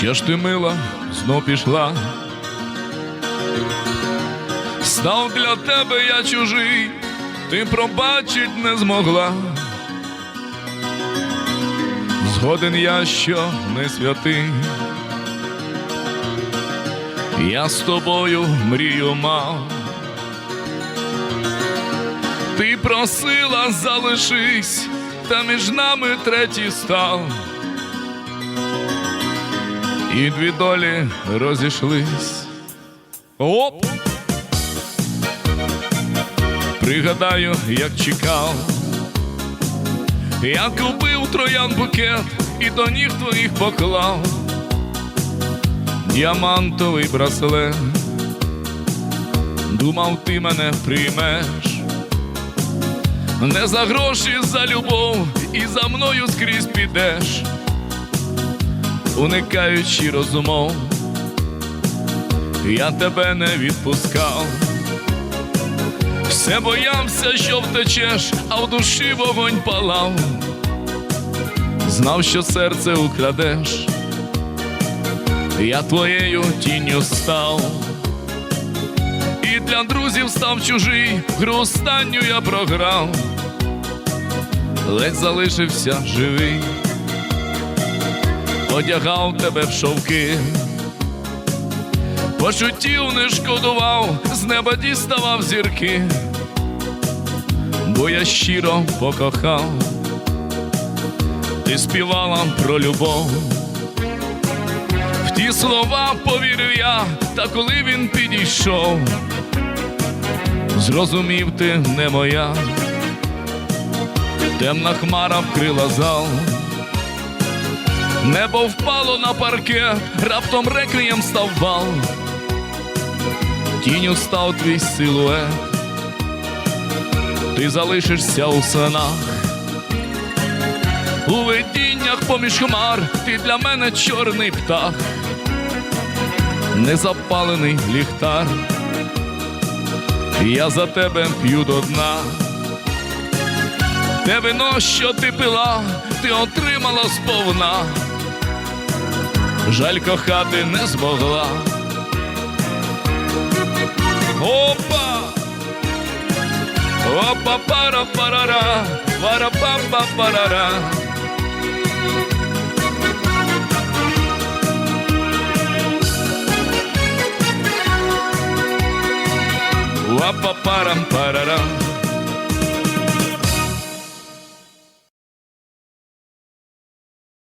Що ж ти мила, знов пішла? Став для тебе я чужий, ти пробачить не змогла. Згоден я, що не святий. Я з тобою мрію мав. Ти просила залишись, та між нами третій став. І дві долі розійшлись. Оп! Пригадаю, як чекав, я купив троян букет і до ніг твоїх поклав діамантовий браслет. Думав, ти мене приймеш, не за гроші, за любов, і за мною скрізь підеш, уникаючи розумов, я тебе не відпускав. Все боявся, що втечеш, а в душі вогонь палав. Знав, що серце украдеш, я твоєю тінню став. І для друзів став чужий, гру останню я програв, ледь залишився живий, одягав тебе в шовки. Почуттів не шкодував, з неба діставав зірки, бо я щиро покохав, ти співала про любов. В ті слова повірив я, та коли він підійшов, зрозумів ти не моя, темна хмара вкрила зал. Небо впало на паркет, раптом реквієм став бал. Тінню став твій силует, ти залишишся у снах, у видіннях поміж хмар, ти для мене чорний птах, незапалений ліхтар, я за тебе п'ю до дна. Те вино, що ти пила, ти отримала сповна, жаль кохати не змогла. Опа! Опа пара парара, пара папа парара. Опа парам парара.